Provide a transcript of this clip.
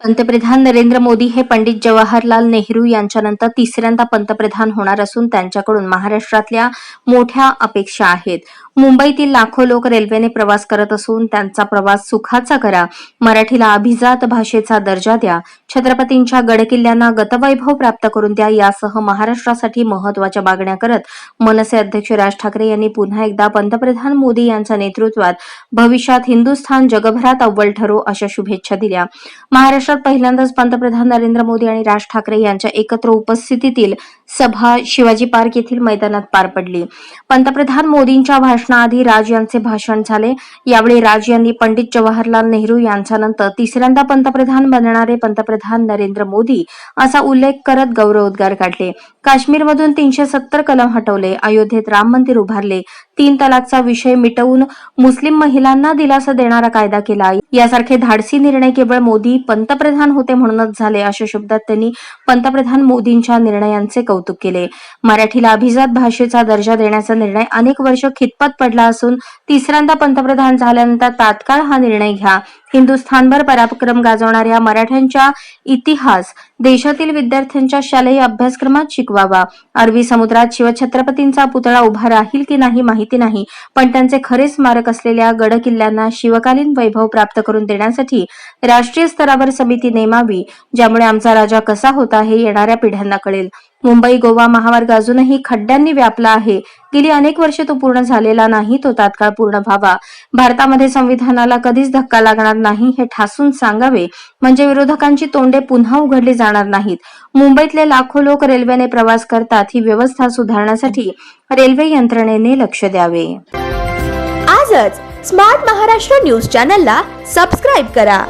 पंतप्रधान नरेंद्र मोदी हे पंडित जवाहरलाल नेहरू यांच्यानंतर तिसऱ्यांदा पंतप्रधान होणार असून त्यांच्याकडून महाराष्ट्रातल्या मोठ्या अपेक्षा आहेत. मुंबईतील लाखो लोक रेल्वेने प्रवास करत असून त्यांचा प्रवास सुखाचा करा. मराठीला अभिजात भाषेचा दर्जा द्या. छत्रपतींच्या गडकिल्ल्यांना गतवैभव प्राप्त करून द्या. यासह महाराष्ट्रासाठी महत्त्वाच्या मागण्या करत मनसे अध्यक्ष राज ठाकरे यांनी पुन्हा एकदा पंतप्रधान मोदी यांच्या नेतृत्वात भविष्यात हिंदुस्थान जगभरात अव्वल ठरो अशा शुभेच्छा दिल्या. महाराष्ट्रात पहिल्यांदाच पंतप्रधान नरेंद्र मोदी आणि राज ठाकरे यांच्या एकत्र उपस्थितीतील सभा शिवाजी पार्क येथील मैदानात पार पडली. पंतप्रधान मोदींच्या भाषणाआधी राज यांचे भाषण झाले. यावेळी राज यांनी पंडित जवाहरलाल नेहरू यांच्यानंतर तिसऱ्यांदा पंतप्रधान बनणारे पंतप्रधान नरेंद्र मोदी असा उल्लेख करत गौरवोद्गार काढले. काश्मीरमधून तीनशे सत्तर कलम हटवले. अयोध्येत राम मंदिर उभारले. तीन तलाकचा विषय मिटवून मुस्लिम महिलांना दिलासा देणारा कायदा केला. यासारखे धाडसी निर्णय केवळ मोदी पंतप्रधान होते म्हणूनच झाले अशा शब्दात त्यांनी पंतप्रधान मोदींच्या निर्णयांचे कौतुक कौतुक केले. मराठीला अभिजात भाषेचा दर्जा देण्याचा निर्णय अनेक वर्ष खितपत पडला असून तिसऱ्यांदा पंतप्रधान झाल्यानंतर तात्काळ हा निर्णय घ्या. हिंदुस्थानभर पराक्रम गाजवणाऱ्या मराठ्यांच्या इतिहास देशातील विद्यार्थ्यांच्या शालेय अभ्यासक्रमात शिकवावा. अरबी समुद्रात शिवछत्रपतींचा पुतळा उभा राहील की नाही माहिती नाही पण त्यांचे खरे स्मारक असलेल्या गड किल्ल्यांना शिवकालीन वैभव प्राप्त करून देण्यासाठी राष्ट्रीय स्तरावर समिती नेमावी ज्यामुळे आमचा राजा कसा होता हे येणाऱ्या पिढ्यांना कळेल. मुंबई गोवा महामार्ग अजूनही खड्ड्यांनी व्यापला आहे. गेली अनेक वर्षे तो पूर्ण झालेला नाही तो तात्काळ पूर्ण व्हावा. भारतामध्ये संविधानाला कधीच धक्का लागणार नाही हे ठासून सांगावे. म्हणजे विरोधकांची तोंडे पुन्हा उघडली जाणार नाहीत. मुंबईतले लाखो लोक रेल्वेने प्रवास करतात ही व्यवस्था सुधारण्यासाठी रेल्वे यंत्रणेने लक्ष द्यावे. आजच स्मार्ट महाराष्ट्र न्यूज चॅनलला सबस्क्राईब करा.